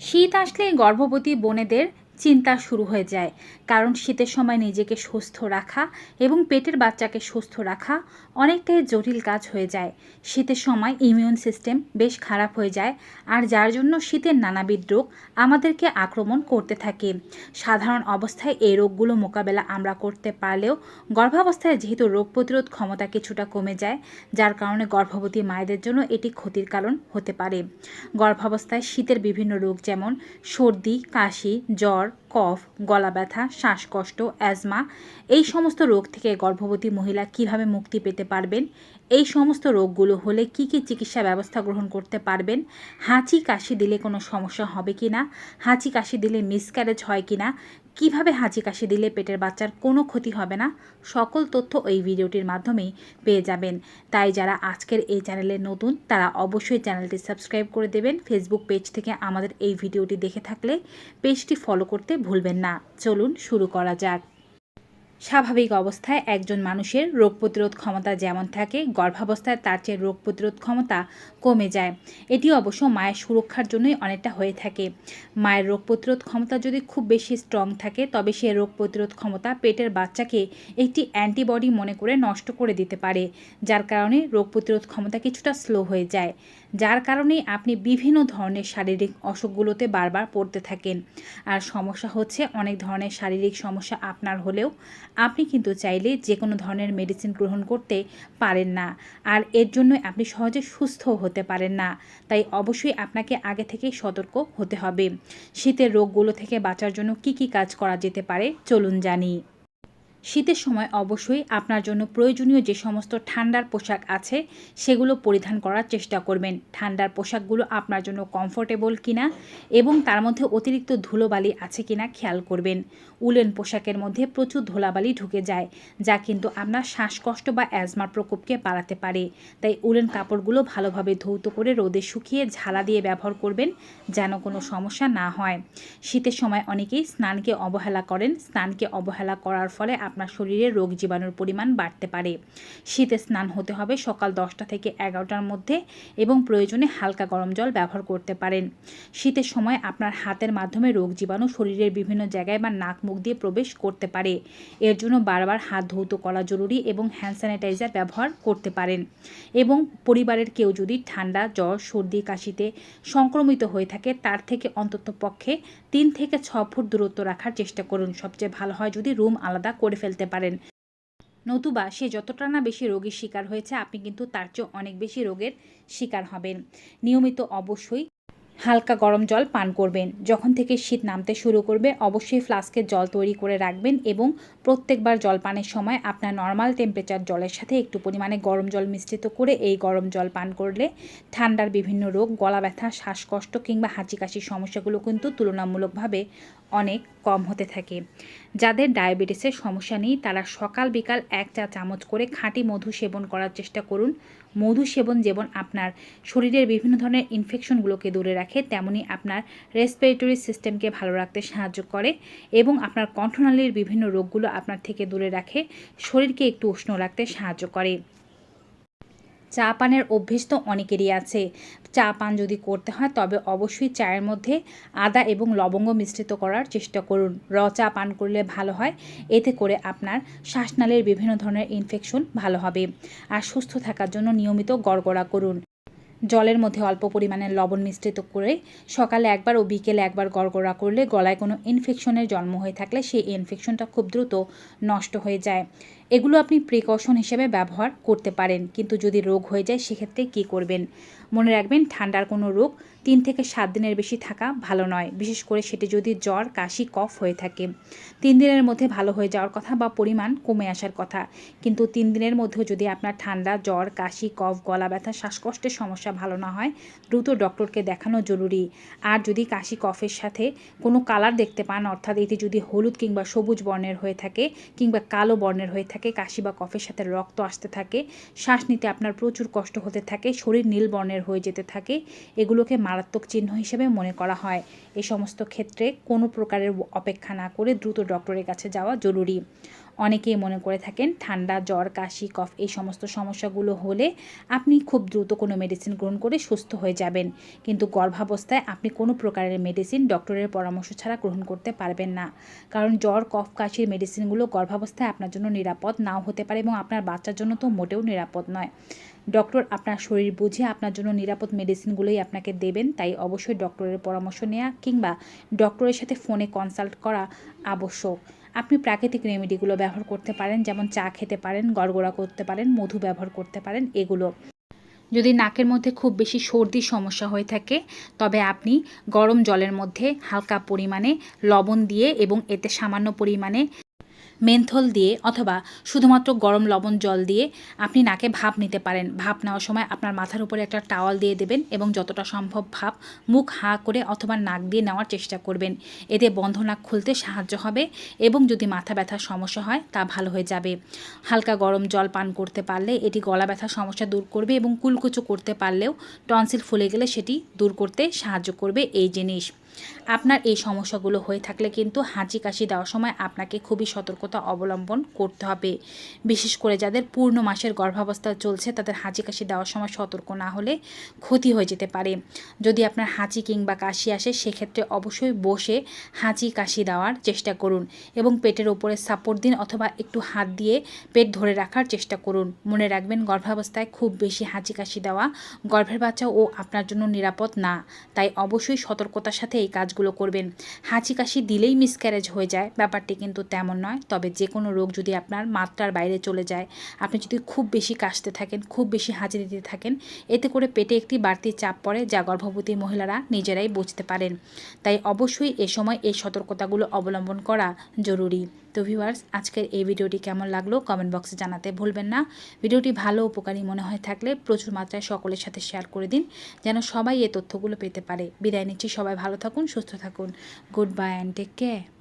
শীত আসলে গর্ভবতী বোনেদের চিন্তা শুরু হয়ে যায়। কারণ শীতের সময় নিজেকে সুস্থ রাখা এবং পেটের বাচ্চাকে সুস্থ রাখা অনেকটাই জটিল কাজ হয়ে যায়। শীতের সময় ইমিউন সিস্টেম বেশ খারাপ হয়ে যায় আর যার জন্য শীতের নানাবিধ রোগ আমাদেরকে আক্রমণ করতে থাকে। সাধারণ অবস্থায় এই রোগগুলো মোকাবেলা আমরা করতে পারলেও গর্ভাবস্থায় যেহেতু রোগ প্রতিরোধ ক্ষমতা কিছুটা কমে যায়, যার কারণে গর্ভবতী মায়েদের জন্য এটি ক্ষতির কারণ হতে পারে। গর্ভাবস্থায় শীতের বিভিন্ন রোগ যেমন সর্দি, কাশি, জ্বর কফ, গলা ব্যথা, শ্বাসকষ্ট, অ্যাজমা, এই সমস্ত রোগ থেকে গর্ভবতী মহিলা কীভাবে মুক্তি পেতে পারবেন? এই সমস্ত রোগগুলো হলে কি কি চিকিৎসা ব্যবস্থা গ্রহণ করতে পারবেন? হাঁচি কাশি দিলে কোনো সমস্যা হবে কি না হাঁচি কাশি দিলে মিসক্যারেজ হয় কি না কীভাবে হাঁচি কাশি দিলে পেটের বাচ্চার কোনো ক্ষতি হবে না? সকল তথ্য এই ভিডিওটির মাধ্যমেই পেয়ে যাবেন। তাই যারা আজকের এই চ্যানেলে নতুন, তারা অবশ্যই চ্যানেলটি সাবস্ক্রাইব করে দেবেন। ফেসবুক পেজ থেকে আমাদের এই ভিডিওটি দেখে থাকলে পেজটি ফলো করতে ভুলবেন না। চলুন শুরু করা যাক। স্বাভাবিক অবস্থায় একজন মানুষের রোগ প্রতিরোধ ক্ষমতা যেমন থাকে, গর্ভাবস্থায় তার চেয়ে রোগ প্রতিরোধ ক্ষমতা কমে যায়। এটি অবশ্য মায়ের সুরক্ষার জন্যই অনেকটা হয়ে থাকে। মায়ের রোগ প্রতিরোধ ক্ষমতা যদি খুব বেশি স্ট্রং থাকে, তবে সে রোগ প্রতিরোধ ক্ষমতা পেটের বাচ্চাকে একটি অ্যান্টিবডি মনে করে নষ্ট করে দিতে পারে, যার কারণে রোগ প্রতিরোধ ক্ষমতা কিছুটা স্লো হয়ে যায়। যার কারণে আপনি বিভিন্ন ধরনের শারীরিক অসুখগুলোতে বারবার পড়তে থাকেন। আর সমস্যা হচ্ছে অনেক ধরনের শারীরিক সমস্যা আপনার হলেও আপনি কিন্তু চাইলে যে কোনো ধরনের মেডিসিন গ্রহণ করতে পারেন না। আর এর জন্য আপনি সহজে সুস্থ হতে পারেন না। তাই অবশ্যই আপনাকে আগে থেকেই সতর্ক হতে হবে। শীতের রোগগুলো থেকে বাঁচার জন্য কি কি কাজ করা যেতে পারে? চলুন জানি। শীতের সময় অবশ্যই আপনার জন্য প্রয়োজনীয় যে সমস্ত ঠান্ডার পোশাক আছে, সেগুলো পরিধান করার চেষ্টা করবেন। ঠান্ডার পোশাকগুলো আপনার জন্য কমফোর্টেবল কিনা এবং তার মধ্যে অতিরিক্ত ধুলোবালি আছে কিনা খেয়াল করবেন। উলেন পোশাকের মধ্যে প্রচুর ধুলাবালি ঢুকে যায়, যা কিন্তু আপনার শ্বাসকষ্ট বা অ্যাজমার প্রকোপকে বাড়াতে পারে। তাই উলেন কাপড়গুলো ভালোভাবে ধৌত করে রোদে শুকিয়ে ঝালা দিয়ে ব্যবহার করবেন, যেন কোনো সমস্যা না হয়। শীতের সময় অনেকেই স্নানকে অবহেলা করেন। স্নানকে অবহেলা করার ফলে আপনার শরীরে রোগ জীবাণুর পরিমাণ বাড়তে পারে। শীতে স্নান হতে হবে সকাল দশটা থেকে এগারোটার মধ্যে এবং প্রয়োজনে হালকা গরম জল ব্যবহার করতে পারেন। শীতের সময় আপনার হাতের মাধ্যমে রোগ জীবাণু শরীরের বিভিন্ন জায়গায় বা নাক মুখ দিয়ে প্রবেশ করতে পারে। এর জন্য বারবার হাত ধৌত করা জরুরি এবং হ্যান্ড স্যানিটাইজার ব্যবহার করতে পারেন। এবং পরিবারের কেউ যদি ঠান্ডা, জ্বর, সর্দি, কাশিতে সংক্রমিত হয়ে থাকে, তার থেকে অন্তত পক্ষে তিন থেকে ছ ফুট দূরত্ব রাখার চেষ্টা করুন। সবচেয়ে ভালো হয় যদি রুম আলাদা করে ফেলতে পারেন। নতুবা সে যতটা না বেশি রোগের শিকার হয়েছে, আপনি কিন্তু তার চেয়ে অনেক বেশি রোগের শিকার হবেন। নিয়মিত অবশ্যই হালকা গরম জল পান করবেন। যখন থেকে শীত নামতে শুরু করবে, অবশ্যই ফ্লাস্কের জল তৈরি করে রাখবেন এবং প্রত্যেকবার জল পানের সময় আপনার নর্মাল টেম্পারেচার জলের সাথে একটু পরিমাণে গরম জল মিশ্রিত করে এই গরম জল পান করলে ঠান্ডার বিভিন্ন রোগ, গলা ব্যথা, শ্বাসকষ্ট কিংবা হাঁচি কাশির সমস্যাগুলো কিন্তু তুলনামূলকভাবে অনেক কম হতে থাকে। যাদের ডায়াবেটিসের সমস্যা নেই, তারা সকাল বিকাল এক চা চামচ করে খাঁটি মধু সেবন করার চেষ্টা করুন। মধু সেবন যেমন আপনার শরীরের বিভিন্ন ধরনের ইনফেকশনগুলোকে দূরে রাখে, তেমনি আপনার রেসপিরেটরি সিস্টেমকে ভালো রাখতে সাহায্য করে এবং আপনার কণ্ঠনালীর বিভিন্ন রোগগুলো আপনার থেকে দূরে রাখে, শরীরকে একটু উষ্ণ রাখতে সাহায্য করে। চা পানের অভ্যেস তো অনেকেরই আছে। চা পান যদি করতে হয়, তবে অবশ্যই চায়ের মধ্যে আদা এবং লবঙ্গ মিশ্রিত করার চেষ্টা করুন। র চা পান করলে ভালো হয়, এতে করে আপনার শ্বাসনালীর বিভিন্ন ধরনের ইনফেকশন ভালো হবে। আর সুস্থ থাকার জন্য নিয়মিত গড়গড়া করুন। জলের মধ্যে অল্প পরিমাণে লবণ মিশ্রিত করে সকালে একবার ও বিকেলে একবার গড়গড়া করলে গলায় কোনো ইনফেকশনের জন্ম হয়ে থাকলে সেই ইনফেকশনটা খুব দ্রুত নষ্ট হয়ে যায়। এগুলো আপনি প্রিকশন হিসেবে ব্যবহার করতে পারেন। কিন্তু যদি রোগ হয়ে যায়, সেক্ষেত্রে কী করবেন? মনে রাখবেন, ঠান্ডার কোনো রোগ তিন থেকে সাত দিনের বেশি থাকা ভালো নয়। বিশেষ করে সেটি যদি জ্বর, কাশি, কফ হয়ে থাকে। তিন দিনের মধ্যে ভালো হয়ে যাওয়ার কথা বা পরিমাণ কমে আসার কথা। কিন্তু তিন দিনের মধ্যেও যদি আপনার ঠান্ডা, জ্বর, কাশি, কফ, গলা ব্যথা, শ্বাসকষ্টের সমস্যা ভালো না হয়, দ্রুত ডক্টরকে দেখানো জরুরি। আর যদি কাশি, কফের সাথে কোনো কালার দেখতে পান, অর্থাৎ এটি যদি হলুদ কিংবা সবুজ বর্ণের হয়ে থাকে কিংবা কালো বর্ণের হয়ে থাকে কাশি বা কফের সাথে রক্ত আসতে থাকে, শ্বাস নিতে আপনার প্রচুর কষ্ট হতে থাকে, শরীর নীল বর্ণের হয়ে যেতে থাকে, এগুলোকে মারাত্মক চিহ্ন হিসেবে মনে করা হয়। এই সমস্ত ক্ষেত্রে কোনো প্রকারের অপেক্ষা না করে দ্রুত ডক্টরের কাছে যাওয়া জরুরি। অনেকেই মনে করে থাকেন ঠান্ডা, জ্বর, কাশি, কফ এই সমস্ত সমস্যাগুলো হলে আপনি খুব দ্রুত কোনো মেডিসিন গ্রহণ করে সুস্থ হয়ে যাবেন। কিন্তু গর্ভাবস্থায় আপনি কোনো প্রকারের মেডিসিন ডক্টরের পরামর্শ ছাড়া গ্রহণ করতে পারবেন না। কারণ জ্বর, কফ, কাশির মেডিসিনগুলো গর্ভাবস্থায় আপনার জন্য নিরাপদ নাও হতে পারে এবং আপনার বাচ্চার জন্য তো মোটেও নিরাপদ নয়। ডক্টর আপনার শরীর বুঝে আপনার জন্য নিরাপদ মেডিসিনগুলোই আপনাকে দেবেন, তাই অবশ্যই ডক্টরের পরামর্শ নেওয়া কিংবা ডক্টরের সাথে ফোনে কনসাল্ট করা আবশ্যক। আপনি প্রাকৃতিক রেমেডিগুলো ব্যবহার করতে পারেন, যেমন চা খেতে পারেন, গড়গড়া করতে পারেন, মধু ব্যবহার করতে পারেন, এগুলো। যদি নাকের মধ্যে খুব বেশি সর্দির সমস্যা হয়ে থাকে, তবে আপনি গরম জলের মধ্যে হালকা পরিমাণে লবণ দিয়ে এবং এতে সামান্য পরিমাণে মেন্থল দিয়ে অথবা শুধুমাত্র গরম লবণ জল দিয়ে আপনি নাকে ভাপ নিতে পারেন। ভাপ নেওয়ার সময় আপনার মাথার উপরে একটা টাওয়াল দিয়ে দেবেন এবং যতটা সম্ভব ভাপ মুখ হা করে অথবা নাক দিয়ে নেওয়ার চেষ্টা করবেন। এতে বন্ধ নাক খুলতে সাহায্য হবে এবং যদি মাথা ব্যথার সমস্যা হয় তা ভালো হয়ে যাবে। হালকা গরম জল পান করতে পারলে এটি গলা ব্যথার সমস্যা দূর করবে এবং কুলকুচো করতে পারলেও টনসিল ফুলে গেলে সেটি দূর করতে সাহায্য করবে এই জিনিস। আপনার এই সমস্যাগুলো হয়ে থাকলে কিন্তু হাঁচি কাশি দেওয়ার সময় আপনাকে খুবই সতর্কতা অবলম্বন করতে হবে। বিশেষ করে যাদের পূর্ণ মাসের গর্ভাবস্থা চলছে, তাদের হাঁচি কাশি দেওয়ার সময় সতর্ক না হলে ক্ষতি হয়ে যেতে পারে। যদি আপনার হাঁচি কিংবা কাশি আসে, সেক্ষেত্রে অবশ্যই বসে হাঁচি কাশি দেওয়ার চেষ্টা করুন এবং পেটের ওপরে সাপোর্ট দিন অথবা একটু হাত দিয়ে পেট ধরে রাখার চেষ্টা করুন। মনে রাখবেন, গর্ভাবস্থায় খুব বেশি হাঁচি কাশি দেওয়া গর্ভের বাচ্চা ও আপনার জন্য নিরাপদ না। তাই অবশ্যই সতর্কতার সাথে এই কাজগুলো করবেন। হাঁচি কাশি দিলেই মিসক্যারেজ হয়ে যায়। ব্যাপারটি কিন্তু তেমন নয়। তবে যে কোনো রোগ যদি আপনার মাত্রার বাইরে চলে যায়, আপনি যদি খুব বেশি কাশতে থাকেন, খুব বেশি হাঁচি দিতে থাকেন, এতে করে পেটে একটি বাড়তি চাপ পড়ে যা গর্ভবতী মহিলারা নিজেরাই বুঝতে পারেন। তাই অবশ্যই এ সময় এই সতর্কতাগুলো অবলম্বন করা জরুরি। তো ভিউয়ার্স, আজকের এই ভিডিওটি কেমন লাগল কমেন্ট বক্সে জানাতে ভুলবেন না। ভিডিওটি ভালো উপকারী মনে হয় থাকলে প্রচুর মাত্রায় সকলের সাথে শেয়ার করে দিন, যেন সবাই এই তথ্যগুলো পেতে পারে। বিদায় নিচ্ছি, সবাই ভালো থাকুন, সুস্থ থাকুন। Goodbye, and take care.